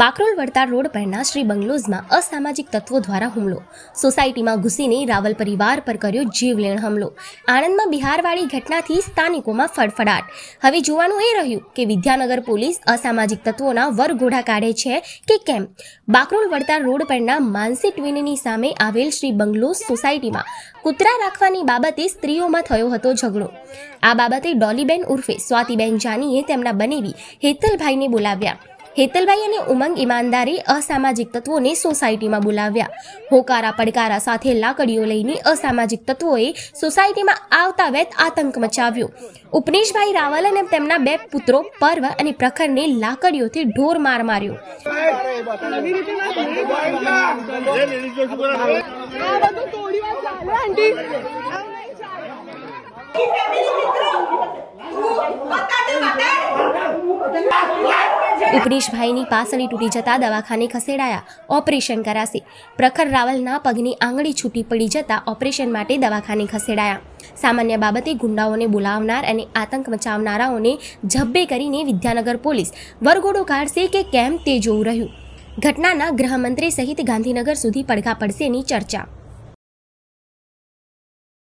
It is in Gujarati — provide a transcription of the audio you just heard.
બાકરોલ વડતાર રોડ પરના શ્રી બંગલોઝમાં અસામાજિક તત્વો દ્વારા હુમલો. સોસાયટીમાં ઘૂસીને રાવલ પરિવાર પર કર્યો જીવલેણ હુમલો. આણંદમાં બિહારવાળી ઘટનાથી સ્થાનિકોમાં ફડફડાટ. હવે જોવાનું એ રહ્યું કે વિદ્યાનગર પોલીસ અસામાજિક તત્વોના વરઘોડા કાઢે છે કે કેમ? બાકરોલ વડતાર રોડ પરના માનસી ટ્વિનની સામે આવેલ શ્રી બંગલોઝ સોસાયટીમાં કૂતરા રાખવાની બાબતે સ્ત્રીઓમાં થયો હતો ઝઘડો. આ બાબતે ડોલીબેન ઉર્ફે સ્વાતિબેન જાનીએ તેમના બનેવી હેતલભાઈને બોલાવ્યા. હેતલભાઈ અને ઉમંગ ઈમાનદારે અસામાજિક તત્વોને સોસાયટીમાં બોલાવ્યા. હોકારા પડકારા સાથે લાકડીઓ લઈને અસામાજિક તત્વોએ સોસાયટીમાં આવતા વેત આતંક મચાવ્યો. ઉપનેશભાઈ રાવલ અને તેમના બે પુત્રો પર્વ અને પ્રખરને લાકડીઓથી ઢોર માર માર્યો. આ ઉપનેશભાઈની પાસળી તૂટી જતા દવાખાને ખસેડાયા. ઓપરેશન કરાશે. પ્રખર રાવલના પગની આંગળી છૂટી પડી જતા ઓપરેશન માટે દવાખાને ખસેડાયા. સામાન્ય બાબતે ગુંડાઓને બોલાવનાર અને આતંક મચાવનારાઓને ઝબ્બે કરીને વિદ્યાનગર પોલીસ વરઘોડો કાઢશે કે કેમ તે જોવું રહ્યું. ઘટનાના ગૃહમંત્રી સહિત ગાંધીનગર સુધી પડઘા પડશેની ચર્ચા.